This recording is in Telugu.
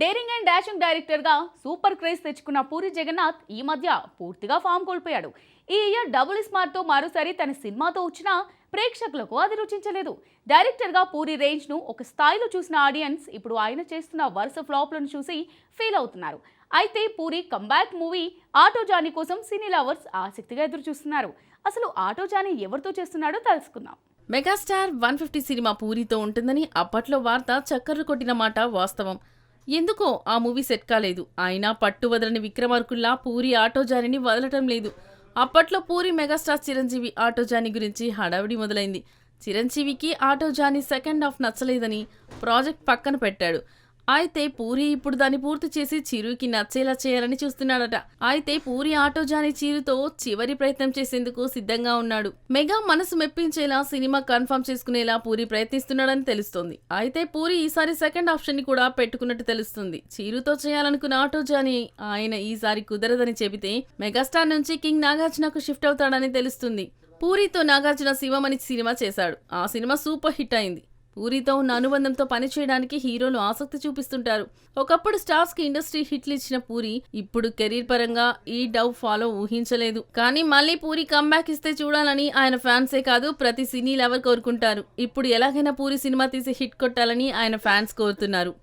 డేరింగ్ అండ్ డాషింగ్ డైరెక్టర్గా సూపర్ క్రేజ్ తెచ్చుకున్న పూరి జగన్నాథ్ ఈ మధ్య పూర్తిగా ఫామ్ కోల్పోయాడు. ఈ ఇయర్ డబుల్ స్మార్ట్తో మరోసారి తన సినిమాతో వచ్చిన ప్రేక్షకులకు అది రుచించలేదు. డైరెక్టర్గా పూరి రేంజ్ను ఒక స్థాయిలో చూసిన ఆడియన్స్ ఇప్పుడు ఆయన చేస్తున్న వరుస ఫ్లాప్లను చూసి ఫీల్ అవుతున్నారు. అయితే Puri comeback movie auto Johnny కోసం సినీ లవర్స్ ఆసక్తిగా ఎదురు చూస్తున్నారు అసలు ఆటో జానీ ఎవరితో చేస్తున్నాడో తెలుసుకుందాం. మెగాస్టార్ వన్ ఫిఫ్టీ సినిమా పూరితో ఉంటుందని అప్పట్లో వార్త చక్కర్లు కొట్టిన మాట వాస్తవం. ఎందుకో ఆ మూవీ సెట్ కాలేదు. అయినా పట్టు వదలని విక్రమార్కుల్లా పూరి ఆటోజానిని వదలటం లేదు. అప్పట్లో పూరి మెగాస్టార్ చిరంజీవి ఆటోజాని గురించి హడావిడి మొదలైంది. చిరంజీవికి ఆటోజాని సెకండ్ హాఫ్ నచ్చలేదని ప్రాజెక్ట్ పక్కన పెట్టాడు. అయితే పూరి ఇప్పుడు దాన్ని పూర్తి చేసి చిరుకి నచ్చేలా చేయాలని చూస్తున్నాడట. అయితే పూరి ఆటోజాని చిరుతో చివరి ప్రయత్నం చేసేందుకు సిద్ధంగా ఉన్నాడు. మెగా మనసు మెప్పించేలా సినిమా కన్ఫర్మ్ చేసుకునేలా పూరి ప్రయత్నిస్తున్నాడని తెలుస్తోంది. అయితే పూరి ఈసారి సెకండ్ ఆప్షన్ని కూడా పెట్టుకున్నట్టు తెలుస్తుంది. చిరుతో చేయాలనుకున్న ఆటోజాని ఆయన ఈసారి కుదరదని చెబితే మెగాస్టార్ నుంచి కింగ్ నాగార్జునకు షిఫ్ట్ అవుతాడని తెలుస్తుంది. పూరితో నాగార్జున శివమణి సినిమా చేశాడు. ఆ సినిమా సూపర్ హిట్ అయింది. పూరితో ఉన్న అనుబంధంతో పనిచేయడానికి హీరోలు ఆసక్తి చూపిస్తుంటారు. ఒకప్పుడు స్టార్స్కి ఇండస్ట్రీ హిట్లు ఇచ్చిన పూరి ఇప్పుడు కెరీర్ పరంగా ఈ డవ్ ఫాలో ఊహించలేదు. కానీ మళ్ళీ పూరి కమ్బ్యాక్ ఇస్తే చూడాలని ఆయన ఫ్యాన్సే కాదు ప్రతి సినీ లవర్ కోరుకుంటారు. ఇప్పుడు ఎలాగైనా పూరి సినిమా తీసి హిట్ కొట్టాలని ఆయన ఫ్యాన్స్ కోరుతున్నారు.